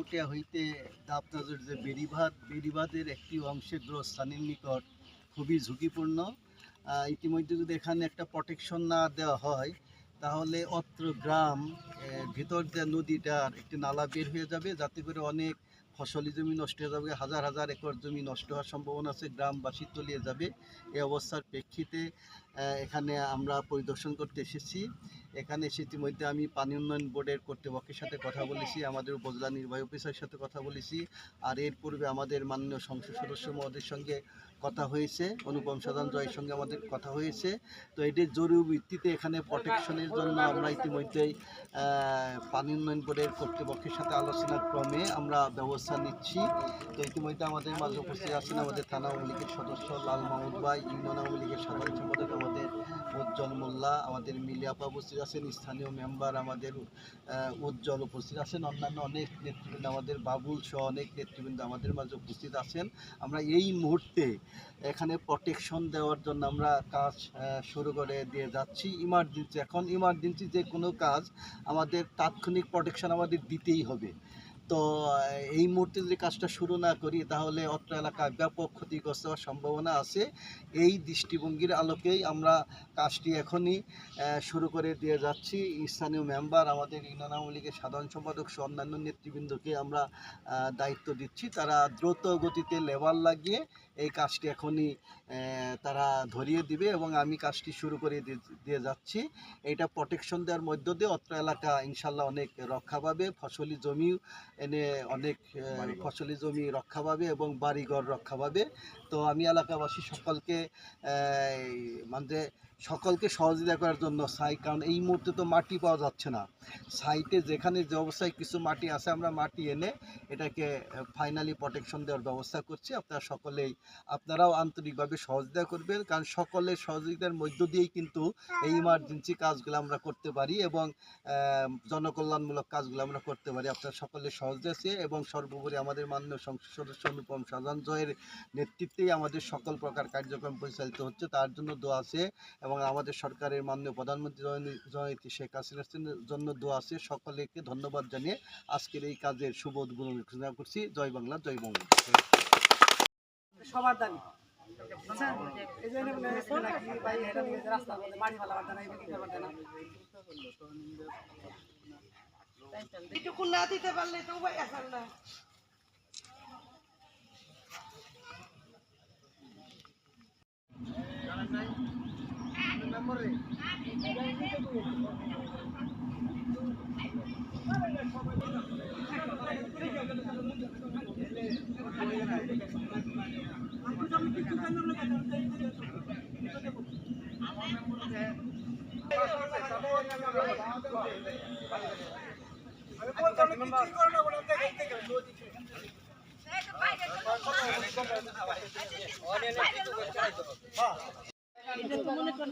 রাঙ্গামুটিয়া হইতে দাবনাজর যে বেড়িবাঁধ, বেড়িবাঁধের একটি অংশের গ্রস্থানের নিকট খুবই ঝুঁকিপূর্ণ। ইতিমধ্যে যদি এখানে একটা প্রোটেকশন না দেওয়া হয়, তাহলে অত্র গ্রাম ভিতর দিয়ে নদীটার একটি নালা বের হয়ে যাবে। যাতে করে অনেক ফসলি জমি নষ্ট হয়ে যাবে, হাজার হাজার একর জমি নষ্ট হওয়ার সম্ভাবনা আছে, গ্রামবাসী তলিয়ে যাবে। এই অবস্থার প্রেক্ষিতে এখানে আমরা পরিদর্শন করতে এসেছি। এখানে এসে ইতিমধ্যে আমি পানি উন্নয়ন বোর্ডের কর্তৃপক্ষের সাথে কথা বলেছি, আমাদের উপজেলা নির্বাহী অফিসারের সাথে কথা বলেছি, আর এর পূর্বে আমাদের মাননীয় সংসদ সদস্য মহোদয়ের সঙ্গে কথা হয়েছে, অনুপম সাধারণ জয়ের সঙ্গে আমাদের কথা হয়েছে। তো এটির জরুরি ভিত্তিতে এখানে প্রোটেকশনের জন্য আমরা ইতিমধ্যেই পানি উন্নয়ন বোর্ডের কর্তৃপক্ষের সাথে আলোচনার ক্রমে আমরা ব্যবস্থা নিচ্ছি। তো ইতিমধ্যে আমাদের মাঝে উপস্থিত আছেন আমাদের থানা আওয়ামী লীগের সদস্য লাল মাহমুদ ভাই, ইউনিয়ন আওয়ামী লীগের সাধারণ সম্পাদক উজ্জ্বল মোল্লা, আমাদের মিলিয়াপা উপস্থিত আছেন, স্থানীয় মেম্বার আমাদের উজ্জ্বল উপস্থিত আছেন, অন্যান্য অনেক নেতৃবৃন্দ আমাদের, বাবুল সহ অনেক নেতৃবৃন্দ আমাদের মাঝে উপস্থিত আছেন। আমরা এই মুহূর্তে এখানে প্রোটেকশন দেওয়ার জন্য আমরা কাজ শুরু করে দিয়ে যাচ্ছি। ইমার্জেন্সি এখন ইমার্জেন্সি যে কোনো কাজ আমাদের তাৎক্ষণিক প্রোটেকশন আমাদের দিতেই হবে। তো এই মুহূর্তে যদি কাজটা শুরু না করি, তাহলে অত্র এলাকায় ব্যাপক ক্ষতিগ্রস্ত হওয়ার সম্ভাবনা আছে। এই দৃষ্টিভঙ্গির আলোকেই আমরা কাজটি এখনই শুরু করে দিয়ে যাচ্ছি। স্থানীয় মেম্বার, আমাদের ইউনিয়ন আওয়ামী লীগের সাধারণ সম্পাদক সহ অন্যান্য নেতৃবৃন্দকে আমরা দায়িত্ব দিচ্ছি। তারা দ্রুত গতিতে লেবার লাগিয়ে এই কাজটি এখনই তারা ধরিয়ে দিবে এবং আমি কাজটি শুরু করে দিয়ে- দিয়ে যাচ্ছি। এটা প্রোটেকশন দেওয়ার মধ্য দিয়ে অত্র এলাকা ইনশাল্লাহ অনেক রক্ষা পাবে। ফসলি জমি এনে অনেক ফসলি জমি রক্ষা পাবে এবং বাড়িঘর রক্ষা পাবে। তো আমি এলাকাবাসী সকলকে মানে সকলকে সহযোগিতা করার জন্য সাই কারণ এই মুহূর্তে তো মাটি পাওয়া যাচ্ছে না। সাইটে যেখানে যে অবস্থায় কিছু মাটি আছে, আমরা মাটি এনে এটাকে ফাইনালি প্রোটেকশন দেওয়ার ব্যবস্থা করছি। আপনারা সকলেই, আপনারাও আন্তরিকভাবে সহযোগিতা করবেন, কারণ সকলের সহযোগিতার মধ্য দিয়েই কিন্তু এই ইমার্জেন্সি কাজগুলো আমরা করতে পারি এবং জনকল্যাণমূলক কাজগুলো আমরা করতে পারি। আপনারা সকলের সহযোগিতা আছে এবং সর্বোপরি আমাদের মাননীয় সংসদ সদস্য অনুপম সাধারণ জয়ের নেতৃত্বেই আমাদের সকল প্রকার কার্যক্রম পরিচালিত হচ্ছে। তার জন্য দোয়া আছে এবং আমাদের সরকারের মাননীয় প্রধানমন্ত্রী জয়নী- জয়নেত্রী শেখ হাসিনার জন্য দোয়া আছে। সকলকে ধন্যবাদ জানিয়ে আজকের এই কাজের শুভ উদ্বোধন ঘোষণা করছি। জয় বাংলা, জয় না দিতে পারলে তো উপায় আছে। না এটা তো মনে তো